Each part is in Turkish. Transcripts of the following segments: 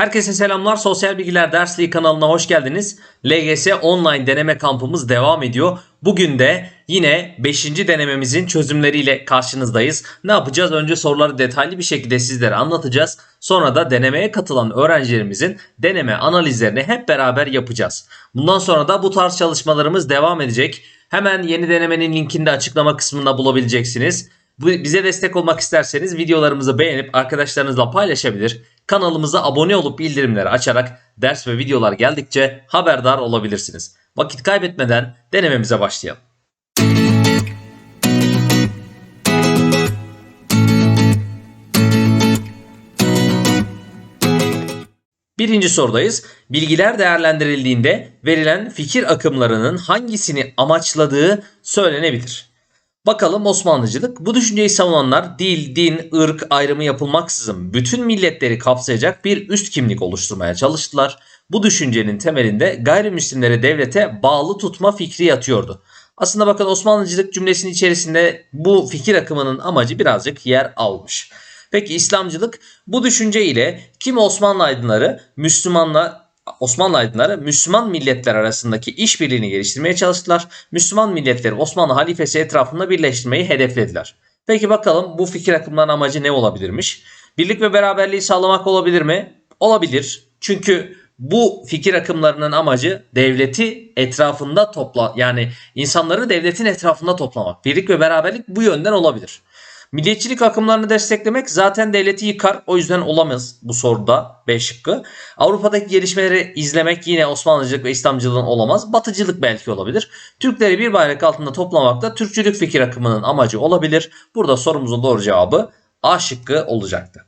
Herkese selamlar. Sosyal Bilgiler Dersliği kanalına hoş geldiniz. LGS online deneme kampımız devam ediyor. Bugün de yine 5. denememizin çözümleriyle karşınızdayız. Ne yapacağız? Önce soruları detaylı bir şekilde sizlere anlatacağız. Sonra da denemeye katılan öğrencilerimizin deneme analizlerini hep beraber yapacağız. Bundan sonra da bu tarz çalışmalarımız devam edecek. Hemen yeni denemenin linkini de açıklama kısmında bulabileceksiniz. Bu, bize destek olmak isterseniz videolarımızı beğenip arkadaşlarınızla paylaşabilir. Kanalımıza abone olup bildirimleri açarak ders ve videolar geldikçe haberdar olabilirsiniz. Vakit kaybetmeden denememize başlayalım. Birinci sorudayız. Bilgiler değerlendirildiğinde verilen fikir akımlarının hangisini amaçladığı söylenebilir. Bakalım Osmanlıcılık. Bu düşünceyi savunanlar dil, din, ırk ayrımı yapılmaksızın bütün milletleri kapsayacak bir üst kimlik oluşturmaya çalıştılar. Bu düşüncenin temelinde gayrimüslimleri devlete bağlı tutma fikri yatıyordu. Aslında bakın Osmanlıcılık cümlesinin içerisinde bu fikir akımının amacı birazcık yer almış. Peki İslamcılık bu düşünce ile kim Osmanlı aydınları Müslümanla Osmanlı aydınları Müslüman milletler arasındaki işbirliğini geliştirmeye çalıştılar. Müslüman milletleri Osmanlı halifesi etrafında birleştirmeyi hedeflediler. Peki bakalım bu fikir akımlarının amacı ne olabilirmiş? Birlik ve beraberliği sağlamak olabilir mi? Olabilir. Çünkü bu fikir akımlarının amacı devleti etrafında topla yani insanları devletin etrafında toplamak. Birlik ve beraberlik bu yönden olabilir. Milliyetçilik akımlarını desteklemek zaten devleti yıkar. O yüzden olamaz bu soruda B şıkkı. Avrupa'daki gelişmeleri izlemek yine Osmanlıcılık ve İslamcılığın olamaz. Batıcılık belki olabilir. Türkleri bir bayrak altında toplamak da Türkçülük fikir akımının amacı olabilir. Burada sorumuzun doğru cevabı A şıkkı olacaktı.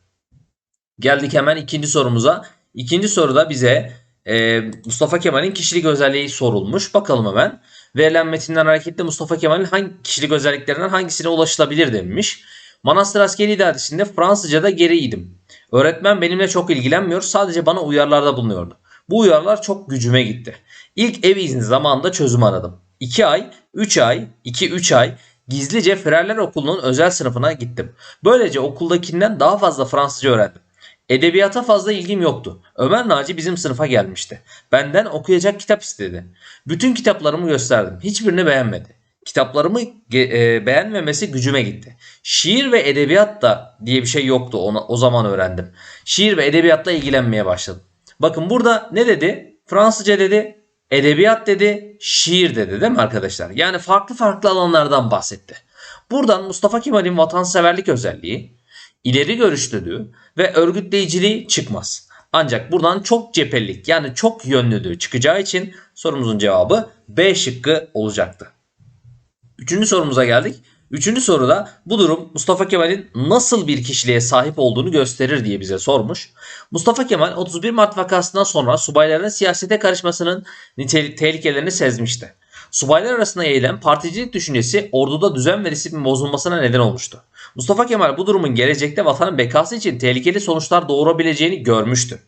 Geldik hemen ikinci sorumuza. İkinci soruda bize e, Mustafa Kemal'in kişilik özelliği sorulmuş. Bakalım hemen. Verilen metinden hareketle Mustafa Kemal'in hangi kişilik özelliklerinden hangisine ulaşılabilir denilmiş. Manastır Askeri İdaresi'nde Fransızca'da geriydim. Öğretmen benimle çok ilgilenmiyor sadece bana uyarılarda bulunuyordu. Bu uyarılar çok gücüme gitti. İlk ev izni zamanında çözüm aradım. 2 ay, 3 ay, 2-3 ay gizlice Fererler Okulu'nun özel sınıfına gittim. Böylece okuldakinden daha fazla Fransızca öğrendim. Edebiyata fazla ilgim yoktu. Ömer Naci bizim sınıfa gelmişti. Benden okuyacak kitap istedi. Bütün kitaplarımı gösterdim. Hiçbirini beğenmedi. Kitaplarımı e, beğenmemesi gücüme gitti. Şiir ve edebiyat da diye bir şey yoktu ona, o zaman öğrendim. Şiir ve edebiyatla ilgilenmeye başladım. Bakın burada ne dedi? Fransızca dedi, edebiyat dedi, şiir dedi değil mi arkadaşlar? Yani farklı farklı alanlardan bahsetti. Buradan Mustafa Kemal'in vatanseverlik özelliği, ileri görüşlülüğü ve örgütleyiciliği çıkmaz. Ancak buradan çok cephelik yani çok yönlülüğü çıkacağı için sorumuzun cevabı B şıkkı olacaktı. Üçüncü sorumuza geldik. Üçüncü soruda bu durum Mustafa Kemal'in nasıl bir kişiliğe sahip olduğunu gösterir diye bize sormuş. Mustafa Kemal 31 Mart vakasından sonra subayların siyasete karışmasının tehlikelerini sezmişti. Subaylar arasında yayılan particilik düşüncesi orduda düzen ve disiplin bozulmasına neden olmuştu. Mustafa Kemal bu durumun gelecekte vatanın bekası için tehlikeli sonuçlar doğurabileceğini görmüştü.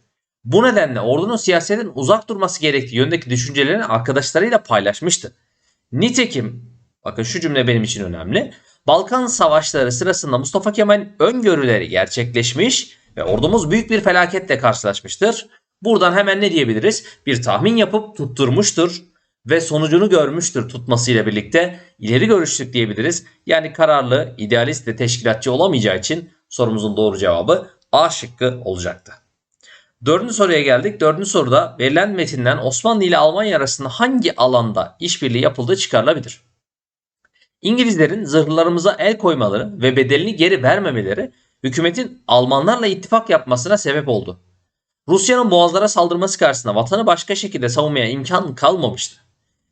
Bu nedenle ordunun siyasetten uzak durması gerektiği yöndeki düşüncelerini arkadaşlarıyla paylaşmıştı. Nitekim, bakın şu cümle benim için önemli. Balkan savaşları sırasında Mustafa Kemal'in öngörüleri gerçekleşmiş ve ordumuz büyük bir felaketle karşılaşmıştır. Buradan hemen ne diyebiliriz? Bir tahmin yapıp tutturmuştur ve sonucunu görmüştür tutmasıyla birlikte ileri görüşlük diyebiliriz. Yani kararlı, idealist ve teşkilatçı olamayacağı için sorumuzun doğru cevabı A şıkkı olacaktı. Dördüncü soruya geldik. Dördüncü soruda verilen metinden Osmanlı ile Almanya arasında hangi alanda işbirliği yapıldığı çıkarılabilir? İngilizlerin zırhlarımıza el koymaları ve bedelini geri vermemeleri hükümetin Almanlarla ittifak yapmasına sebep oldu. Rusya'nın boğazlara saldırması karşısında vatanı başka şekilde savunmaya imkan kalmamıştı.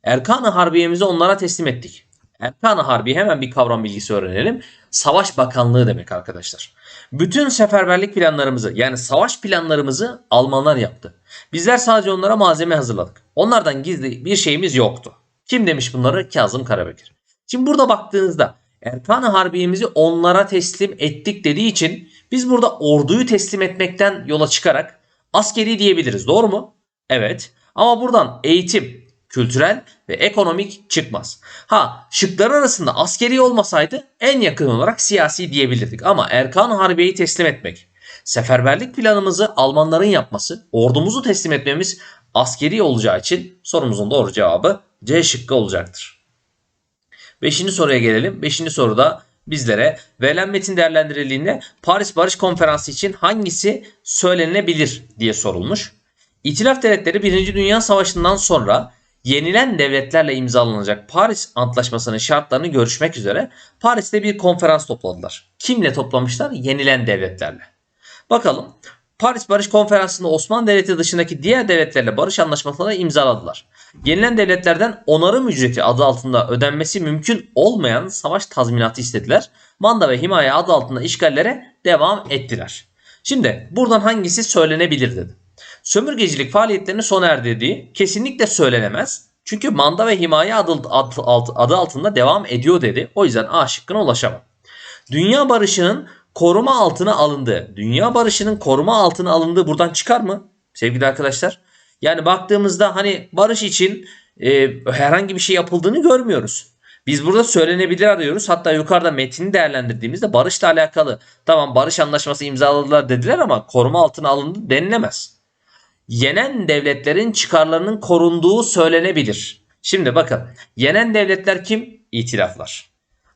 Erkan-ı Harbiye'mizi onlara teslim ettik. Erkan-ı Harbiye hemen bir kavram bilgisi öğrenelim. Savaş Bakanlığı demek arkadaşlar. Bütün seferberlik planlarımızı yani savaş planlarımızı Almanlar yaptı. Bizler sadece onlara malzeme hazırladık. Onlardan gizli bir şeyimiz yoktu. Kim demiş bunları? Kazım Karabekir. Şimdi burada baktığınızda Erkan-ı Harbiye'mizi onlara teslim ettik dediği için biz burada orduyu teslim etmekten yola çıkarak askeri diyebiliriz. Doğru mu? Evet. Ama buradan eğitim, kültürel ve ekonomik çıkmaz. Ha şıklar arasında askeri olmasaydı en yakın olarak siyasi diyebilirdik. Ama Erkan Harbiye'yi teslim etmek, Seferberlik planımızı Almanların yapması, ordumuzu teslim etmemiz askeri olacağı için sorumuzun doğru cevabı C şıkkı olacaktır. Beşinci soruya gelelim. Beşinci soruda bizlere verilen metin değerlendirildiğinde Paris Barış Konferansı için hangisi söylenebilir diye sorulmuş. İtilaf devletleri 1. Dünya Savaşı'ndan sonra yenilen devletlerle imzalanacak Paris Antlaşması'nın şartlarını görüşmek üzere Paris'te bir konferans topladılar. Kimle toplamışlar? Yenilen devletlerle. Bakalım Paris Barış Konferansı'nda Osmanlı Devleti dışındaki diğer devletlerle barış anlaşmalarını imzaladılar. Yenilen devletlerden onarım ücreti adı altında ödenmesi mümkün olmayan savaş tazminatı istediler. Manda ve himaye adı altında işgallere devam ettiler. Şimdi buradan hangisi söylenebilir dedi. Sömürgecilik faaliyetlerini sona erdirdiği kesinlikle söylenemez. Çünkü manda ve himaye adı, adı, altında devam ediyor dedi. O yüzden A şıkkına ulaşamam. Dünya barışının koruma altına alındığı, dünya barışının koruma altına alındığı buradan çıkar mı sevgili arkadaşlar? Yani baktığımızda hani barış için e, herhangi bir şey yapıldığını görmüyoruz. Biz burada söylenebilir arıyoruz. Hatta yukarıda metini değerlendirdiğimizde barışla alakalı tamam barış anlaşması imzaladılar dediler ama koruma altına alındı denilemez. Yenen devletlerin çıkarlarının korunduğu söylenebilir. Şimdi bakın yenen devletler kim? İtilaflar.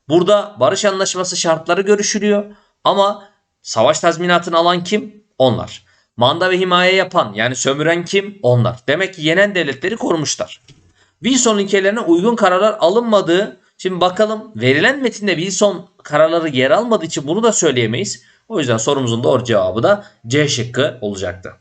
Burada barış anlaşması şartları görüşülüyor ama savaş tazminatını alan kim? Onlar. Manda ve himaye yapan yani sömüren kim? Onlar. Demek ki yenen devletleri korumuşlar. Wilson ilkelerine uygun kararlar alınmadığı Şimdi bakalım verilen metinde Wilson kararları yer almadığı için bunu da söyleyemeyiz. O yüzden sorumuzun doğru cevabı da C şıkkı olacaktı.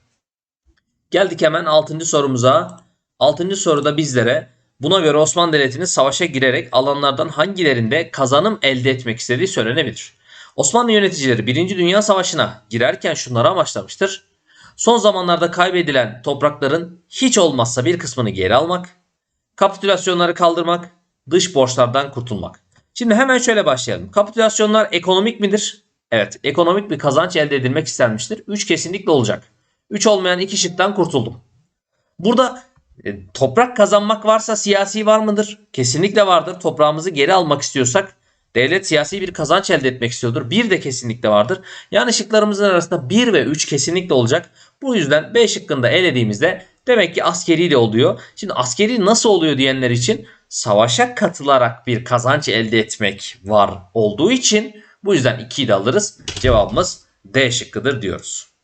Geldik hemen 6. sorumuza. 6. soruda bizlere buna göre Osmanlı Devleti'nin savaşa girerek alanlardan hangilerinde kazanım elde etmek istediği söylenebilir. Osmanlı yöneticileri 1. Dünya Savaşı'na girerken şunları amaçlamıştır. Son zamanlarda kaybedilen toprakların hiç olmazsa bir kısmını geri almak, kapitülasyonları kaldırmak, dış borçlardan kurtulmak. Şimdi hemen şöyle başlayalım. Kapitülasyonlar ekonomik midir? Evet, ekonomik bir kazanç elde edilmek istenmiştir. 3 kesinlikle olacak. 3 olmayan 2 şıktan kurtuldum. Burada e, toprak kazanmak varsa siyasi var mıdır? Kesinlikle vardır. Toprağımızı geri almak istiyorsak devlet siyasi bir kazanç elde etmek istiyordur. Bir de kesinlikle vardır. Yani şıklarımızın arasında 1 ve 3 kesinlikle olacak. Bu yüzden B şıkkında elediğimizde demek ki askeri de oluyor. Şimdi askeri nasıl oluyor diyenler için savaşa katılarak bir kazanç elde etmek var olduğu için bu yüzden 2'yi de alırız. Cevabımız D şıkkıdır diyoruz.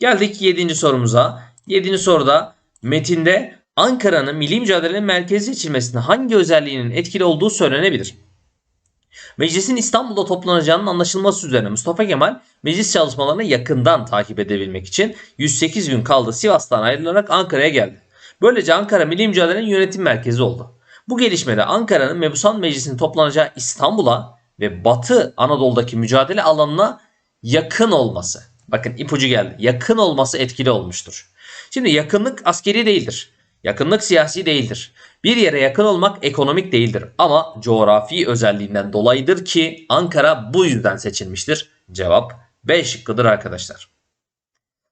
Geldik 7. sorumuza. 7. soruda metinde Ankara'nın milli mücadelenin merkezi seçilmesinde hangi özelliğinin etkili olduğu söylenebilir. Meclisin İstanbul'da toplanacağının anlaşılması üzerine Mustafa Kemal meclis çalışmalarını yakından takip edebilmek için 108 gün kaldı Sivas'tan ayrılarak Ankara'ya geldi. Böylece Ankara Milli Mücadele'nin yönetim merkezi oldu. Bu gelişmede Ankara'nın Mebusan Meclisi'nin toplanacağı İstanbul'a ve Batı Anadolu'daki mücadele alanına yakın olması. Bakın ipucu geldi. Yakın olması etkili olmuştur. Şimdi yakınlık askeri değildir. Yakınlık siyasi değildir. Bir yere yakın olmak ekonomik değildir ama coğrafi özelliğinden dolayıdır ki Ankara bu yüzden seçilmiştir. Cevap B şıkkıdır arkadaşlar.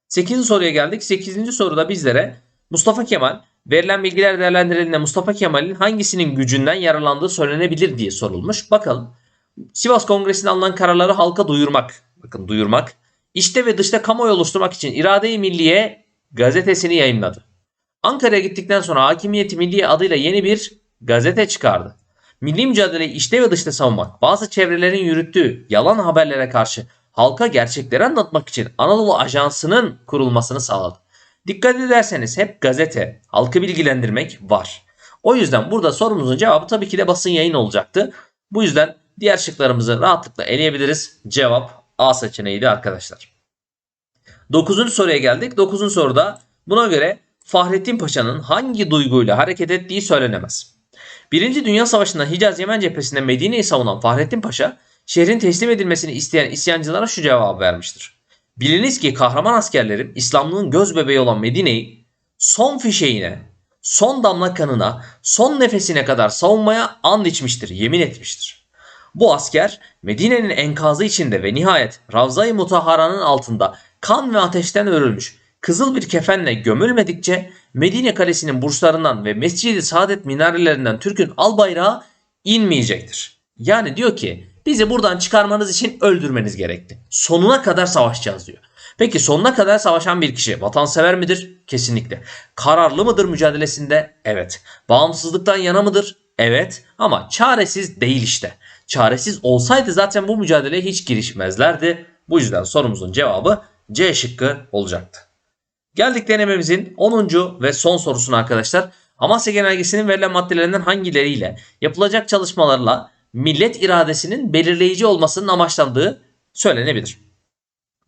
8. soruya geldik. 8. soruda bizlere Mustafa Kemal verilen bilgiler değerlendirildiğinde Mustafa Kemal'in hangisinin gücünden yararlandığı söylenebilir diye sorulmuş. Bakalım. Sivas Kongresi'nde alınan kararları halka duyurmak. Bakın duyurmak. İçte ve dışta kamuoyu oluşturmak için İrade-i Milliye gazetesini yayınladı. Ankara'ya gittikten sonra Hakimiyeti Milliye adıyla yeni bir gazete çıkardı. Milli mücadeleyi içte ve dışta savunmak, bazı çevrelerin yürüttüğü yalan haberlere karşı halka gerçekleri anlatmak için Anadolu Ajansı'nın kurulmasını sağladı. Dikkat ederseniz hep gazete, halkı bilgilendirmek var. O yüzden burada sorumuzun cevabı tabii ki de basın yayın olacaktı. Bu yüzden diğer şıklarımızı rahatlıkla eleyebiliriz. Cevap A seçeneğiydi arkadaşlar. 9. soruya geldik. 9. soruda buna göre Fahrettin Paşa'nın hangi duyguyla hareket ettiği söylenemez. Birinci Dünya Savaşı'nda Hicaz Yemen cephesinde Medine'yi savunan Fahrettin Paşa, şehrin teslim edilmesini isteyen isyancılara şu cevabı vermiştir. Biliniz ki kahraman askerlerim İslamlığın göz bebeği olan Medine'yi son fişeğine, son damla kanına, son nefesine kadar savunmaya and içmiştir, yemin etmiştir. Bu asker Medine'nin enkazı içinde ve nihayet Ravza-i Mutahara'nın altında kan ve ateşten örülmüş kızıl bir kefenle gömülmedikçe Medine Kalesi'nin burçlarından ve Mescid-i Saadet minarelerinden Türk'ün al bayrağı inmeyecektir. Yani diyor ki bizi buradan çıkarmanız için öldürmeniz gerekti. Sonuna kadar savaşacağız diyor. Peki sonuna kadar savaşan bir kişi vatansever midir? Kesinlikle. Kararlı mıdır mücadelesinde? Evet. Bağımsızlıktan yana mıdır? Evet. Ama çaresiz değil işte. Çaresiz olsaydı zaten bu mücadeleye hiç girişmezlerdi. Bu yüzden sorumuzun cevabı C şıkkı olacaktı. Geldik denememizin 10. ve son sorusuna arkadaşlar. Amasya Genelgesi'nin verilen maddelerinden hangileriyle yapılacak çalışmalarla millet iradesinin belirleyici olmasının amaçlandığı söylenebilir.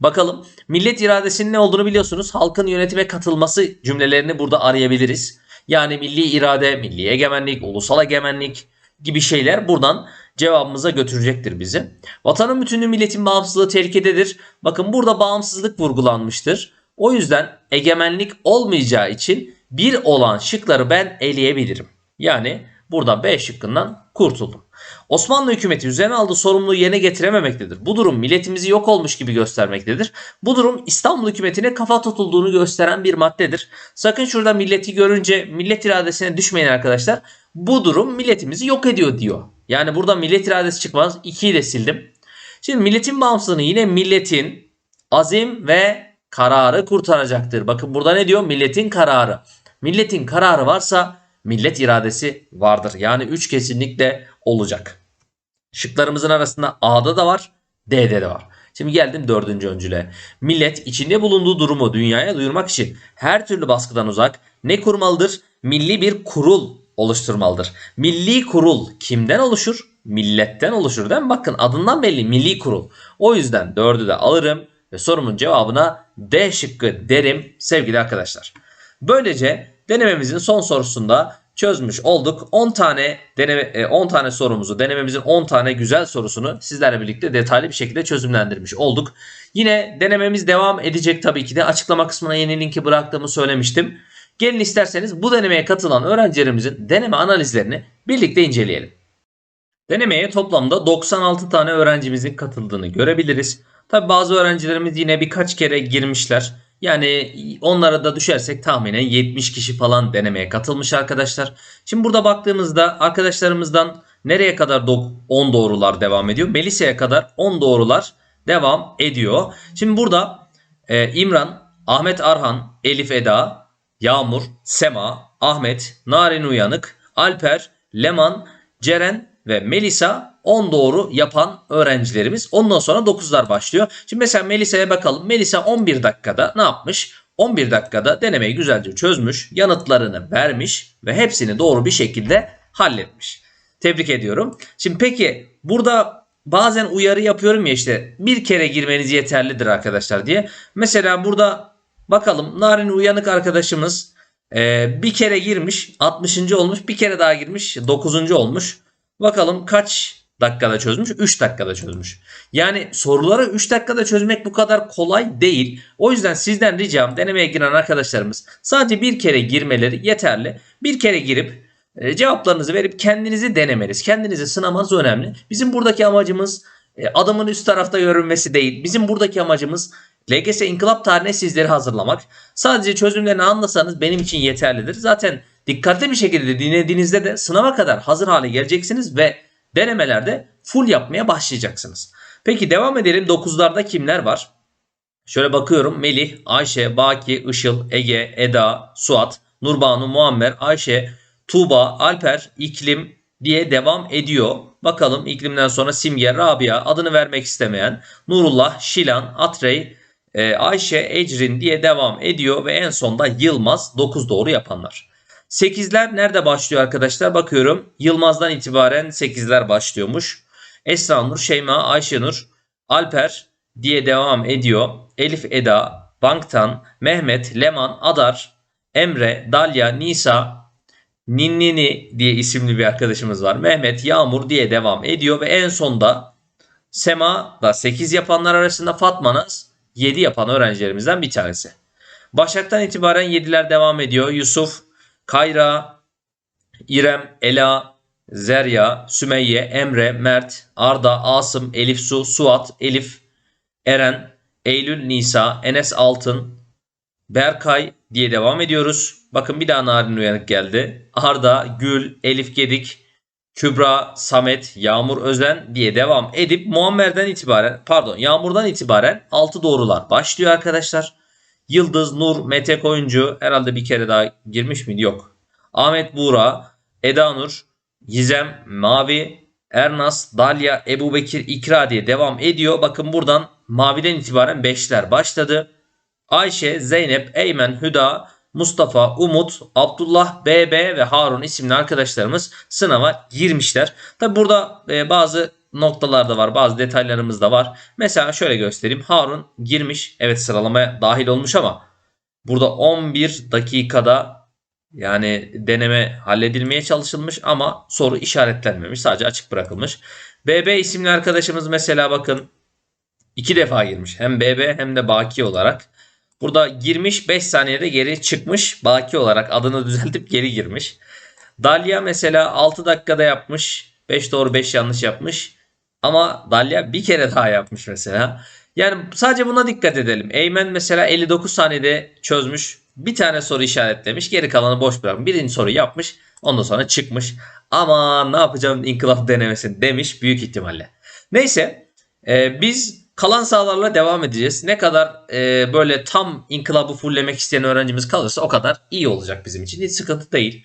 Bakalım millet iradesinin ne olduğunu biliyorsunuz. Halkın yönetime katılması cümlelerini burada arayabiliriz. Yani milli irade, milli egemenlik, ulusal egemenlik gibi şeyler buradan cevabımıza götürecektir bizi. Vatanın bütünlüğü milletin bağımsızlığı tehlikededir. Bakın burada bağımsızlık vurgulanmıştır. O yüzden egemenlik olmayacağı için bir olan şıkları ben eleyebilirim. Yani burada B şıkkından kurtuldum. Osmanlı hükümeti üzerine aldığı sorumluluğu yerine getirememektedir. Bu durum milletimizi yok olmuş gibi göstermektedir. Bu durum İstanbul hükümetine kafa tutulduğunu gösteren bir maddedir. Sakın şurada milleti görünce millet iradesine düşmeyin arkadaşlar. Bu durum milletimizi yok ediyor diyor. Yani burada millet iradesi çıkmaz. 2'yi de sildim. Şimdi milletin bağımsızlığını yine milletin azim ve kararı kurtaracaktır. Bakın burada ne diyor? Milletin kararı. Milletin kararı varsa millet iradesi vardır. Yani 3 kesinlikle olacak. Şıklarımızın arasında A'da da var, D'de de var. Şimdi geldim dördüncü öncüle. Millet içinde bulunduğu durumu dünyaya duyurmak için her türlü baskıdan uzak ne kurmalıdır? Milli bir kurul oluşturmalıdır. Milli kurul kimden oluşur? Milletten oluşur değil mi? Bakın adından belli milli kurul. O yüzden dördü de alırım ve sorumun cevabına D şıkkı derim sevgili arkadaşlar. Böylece denememizin son sorusunda çözmüş olduk. 10 tane deneme 10 tane sorumuzu, denememizin 10 tane güzel sorusunu sizlerle birlikte detaylı bir şekilde çözümlendirmiş olduk. Yine denememiz devam edecek tabii ki de. Açıklama kısmına yeni linki bıraktığımı söylemiştim. Gelin isterseniz bu denemeye katılan öğrencilerimizin deneme analizlerini birlikte inceleyelim. Denemeye toplamda 96 tane öğrencimizin katıldığını görebiliriz. Tabi bazı öğrencilerimiz yine birkaç kere girmişler. Yani onlara da düşersek tahminen 70 kişi falan denemeye katılmış arkadaşlar. Şimdi burada baktığımızda arkadaşlarımızdan nereye kadar 10 doğrular devam ediyor? Melisa'ya kadar 10 doğrular devam ediyor. Şimdi burada e, İmran, Ahmet Arhan, Elif Eda, Yağmur, Sema, Ahmet, Narin Uyanık, Alper, Leman, Ceren ve Melisa 10 doğru yapan öğrencilerimiz. Ondan sonra 9'lar başlıyor. Şimdi mesela Melisa'ya bakalım. Melisa 11 dakikada ne yapmış? 11 dakikada denemeyi güzelce çözmüş, yanıtlarını vermiş ve hepsini doğru bir şekilde halletmiş. Tebrik ediyorum. Şimdi peki burada bazen uyarı yapıyorum ya işte bir kere girmeniz yeterlidir arkadaşlar diye. Mesela burada bakalım Narin Uyanık arkadaşımız bir kere girmiş 60. olmuş bir kere daha girmiş 9. olmuş. Bakalım kaç dakikada çözmüş? 3 dakikada çözmüş. Yani soruları 3 dakikada çözmek bu kadar kolay değil. O yüzden sizden ricam denemeye giren arkadaşlarımız sadece bir kere girmeleri yeterli. Bir kere girip e, cevaplarınızı verip kendinizi denemeniz, kendinizi sınamanız önemli. Bizim buradaki amacımız e, adamın üst tarafta görünmesi değil. Bizim buradaki amacımız LGS İnkılap tarihine sizleri hazırlamak. Sadece çözümlerini anlasanız benim için yeterlidir. Zaten dikkatli bir şekilde dinlediğinizde de sınava kadar hazır hale geleceksiniz ve denemelerde full yapmaya başlayacaksınız. Peki devam edelim. 9'larda kimler var? Şöyle bakıyorum. Melih, Ayşe, Baki, Işıl, Ege, Eda, Suat, Nurbanu, Muammer, Ayşe, Tuğba, Alper, İklim diye devam ediyor. Bakalım iklimden sonra Simge, Rabia, adını vermek istemeyen, Nurullah, Şilan, Atrey, e, Ayşe, Ecrin diye devam ediyor ve en sonda Yılmaz 9 doğru yapanlar. 8'ler nerede başlıyor arkadaşlar? Bakıyorum. Yılmaz'dan itibaren 8'ler başlıyormuş. Esra Nur, Şeyma, Ayşenur, Alper diye devam ediyor. Elif Eda, Banktan, Mehmet, Leman, Adar, Emre, Dalya, Nisa, Ninnini diye isimli bir arkadaşımız var. Mehmet, Yağmur diye devam ediyor ve en sonda Sema da 8 yapanlar arasında Fatma Naz 7 yapan öğrencilerimizden bir tanesi. Başak'tan itibaren 7'ler devam ediyor. Yusuf, Kayra, İrem, Ela, Zerya, Sümeyye, Emre, Mert, Arda, Asım, Elif Su, Suat, Elif, Eren, Eylül, Nisa, Enes Altın, Berkay diye devam ediyoruz. Bakın bir daha Narin Uyanık geldi. Arda, Gül, Elif Gedik, Kübra, Samet, Yağmur Özen diye devam edip Muammer'den itibaren pardon Yağmur'dan itibaren 6 doğrular başlıyor arkadaşlar. Yıldız, Nur, Mete Koyuncu herhalde bir kere daha girmiş miydi? Yok. Ahmet Buğra, Eda Nur, Gizem, Mavi, Ernas, Dalya, Ebu Bekir, İkra diye devam ediyor. Bakın buradan Mavi'den itibaren 5'ler başladı. Ayşe, Zeynep, Eymen, Hüda, Mustafa, Umut, Abdullah, BB ve Harun isimli arkadaşlarımız sınava girmişler. Tabi burada e, bazı noktalar da var, bazı detaylarımız da var. Mesela şöyle göstereyim. Harun girmiş, evet sıralamaya dahil olmuş ama burada 11 dakikada yani deneme halledilmeye çalışılmış ama soru işaretlenmemiş. Sadece açık bırakılmış. BB isimli arkadaşımız mesela bakın iki defa girmiş. Hem BB hem de Baki olarak. Burada girmiş 5 saniyede geri çıkmış. Baki olarak adını düzeltip geri girmiş. Dalya mesela 6 dakikada yapmış. 5 doğru 5 yanlış yapmış. Ama Dalya bir kere daha yapmış mesela. Yani sadece buna dikkat edelim. Eymen mesela 59 saniyede çözmüş. Bir tane soru işaretlemiş. Geri kalanı boş bırakmış. Birinci soruyu yapmış. Ondan sonra çıkmış. Ama ne yapacağım inkılap denemesini demiş büyük ihtimalle. Neyse e, biz kalan sahalarla devam edeceğiz. Ne kadar e, böyle tam inkılabı fulllemek isteyen öğrencimiz kalırsa o kadar iyi olacak bizim için. Hiç sıkıntı değil.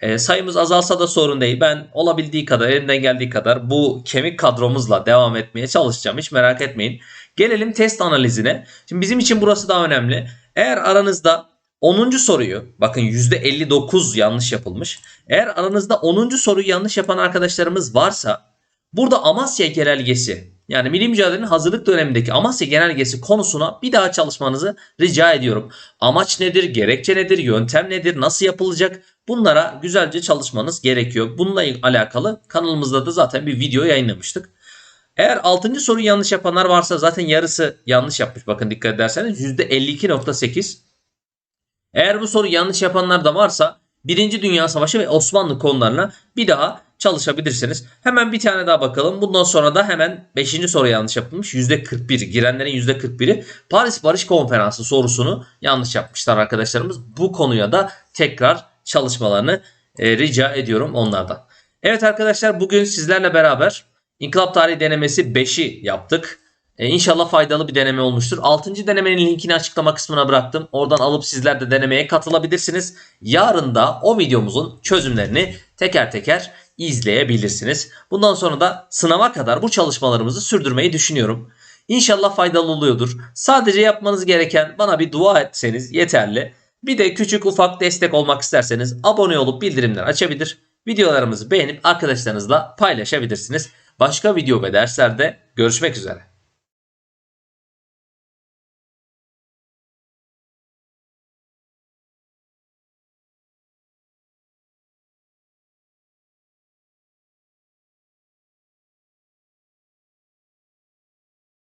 E, sayımız azalsa da sorun değil. Ben olabildiği kadar, elimden geldiği kadar bu kemik kadromuzla devam etmeye çalışacağım. Hiç merak etmeyin. Gelelim test analizine. Şimdi bizim için burası daha önemli. Eğer aranızda 10. soruyu bakın %59 yanlış yapılmış. Eğer aranızda 10. soruyu yanlış yapan arkadaşlarımız varsa burada Amasya genelgesi yani Milli Mücadele'nin hazırlık dönemindeki Amasya genelgesi konusuna bir daha çalışmanızı rica ediyorum. Amaç nedir, gerekçe nedir, yöntem nedir, nasıl yapılacak bunlara güzelce çalışmanız gerekiyor. Bununla alakalı kanalımızda da zaten bir video yayınlamıştık. Eğer 6. soruyu yanlış yapanlar varsa zaten yarısı yanlış yapmış. Bakın dikkat ederseniz %52.8. Eğer bu soru yanlış yapanlar da varsa 1. Dünya Savaşı ve Osmanlı konularına bir daha çalışabilirsiniz. Hemen bir tane daha bakalım. Bundan sonra da hemen 5. soru yanlış yapılmış. %41. Girenlerin %41'i Paris Barış Konferansı sorusunu yanlış yapmışlar arkadaşlarımız. Bu konuya da tekrar çalışmalarını e, rica ediyorum onlardan. Evet arkadaşlar bugün sizlerle beraber İnkılap Tarihi denemesi 5'i yaptık. Ee, inşallah faydalı bir deneme olmuştur. 6. denemenin linkini açıklama kısmına bıraktım. Oradan alıp sizler de denemeye katılabilirsiniz. Yarın da o videomuzun çözümlerini teker teker izleyebilirsiniz. Bundan sonra da sınava kadar bu çalışmalarımızı sürdürmeyi düşünüyorum. İnşallah faydalı oluyordur. Sadece yapmanız gereken bana bir dua etseniz yeterli. Bir de küçük ufak destek olmak isterseniz abone olup bildirimler açabilir. Videolarımızı beğenip arkadaşlarınızla paylaşabilirsiniz. Başka video ve derslerde görüşmek üzere.